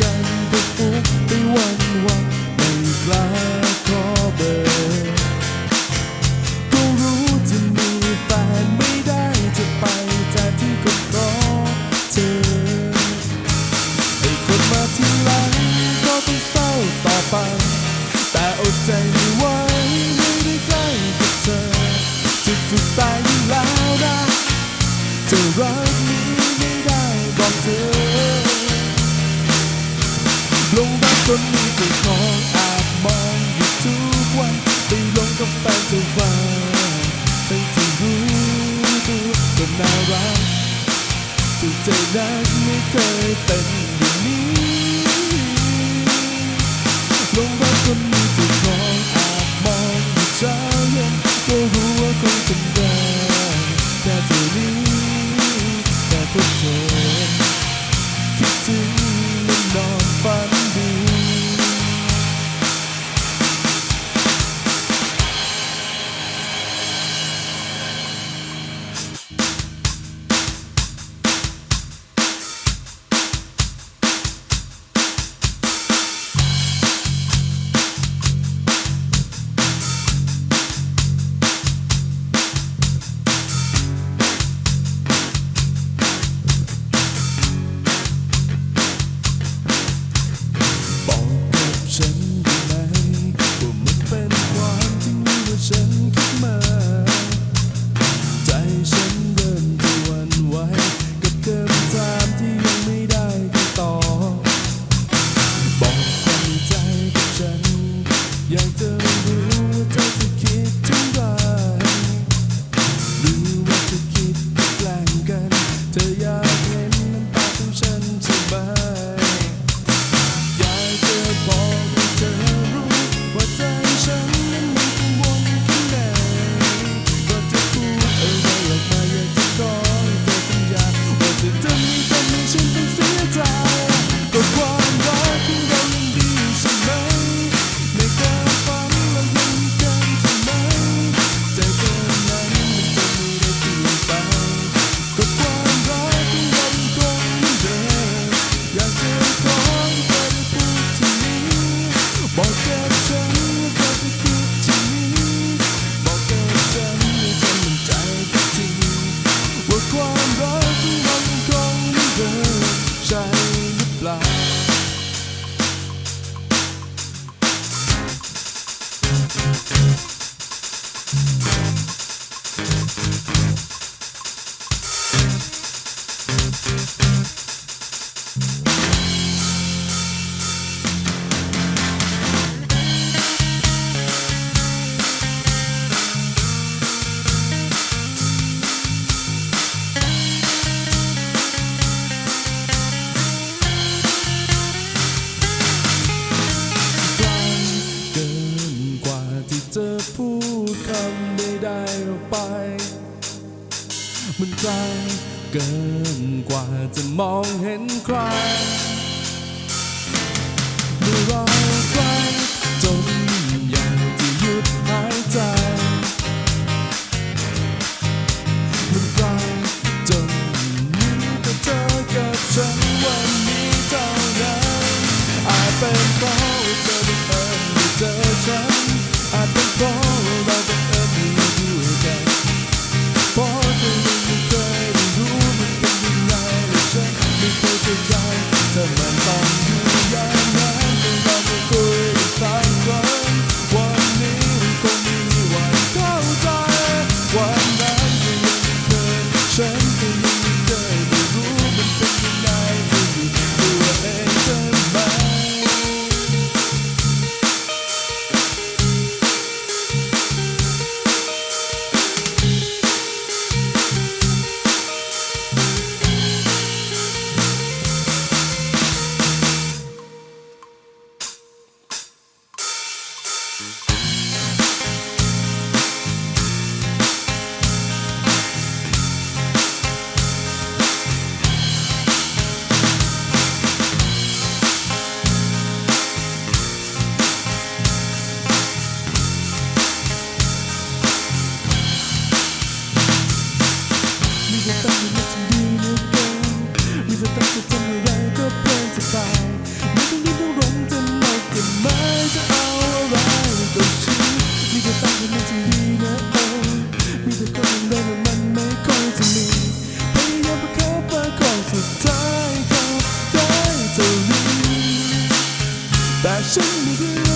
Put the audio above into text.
กันทุกฟุกไปวันวันไม่กล้าขอเบอร์ก็รู้จะมีแฟไม่ได้จะไปจากที่ก็ขอเธอไอคนมาทีหลังก็ต้องเศร้าต่อไป แต่อดใจไม่ไหวได้ใกล้กัเธอจะถูกตายอยู่แล้วนะจะรักนี้ไม่ได้บอกเธอ ลงรักจนมีเจ้าของอาบมองอยู่ทุกวันไปลงกับแฟนเธอว่าทั้งที่รู้ตัวก็น่ารักที่เจอนั้ไม่เคยเป็นอย่างนี้ลงรักจนมีเจ้าของ ใจหรือเปล่า คำใดๆออกไป มันไกลเกินกว่าจะมองเห็นใครเมื่อเราใกล้จนอยากจะหยุดหายใจ มันไกลจนยิ้มแต่เธอกับฉันวันนี้เท่านั้นอาจเป็นเพรา 怎么办？一样。 ต้องมีมันจะดีนะเกินไม่จะต้องจะทำอะไรก็เพลินจะไปไม่ต้องดิ้นต้องรนจะหมดจะไม่จะเอาอะไรกับชีวิตมีแต่ต้งให้มัดีนะเออมีแต่ต้องเล่นมันไม่ค่อยจะมีพยายามประคับประคองสุดท้ายก็ได้เท่านี้แต่ฉันไม่ดี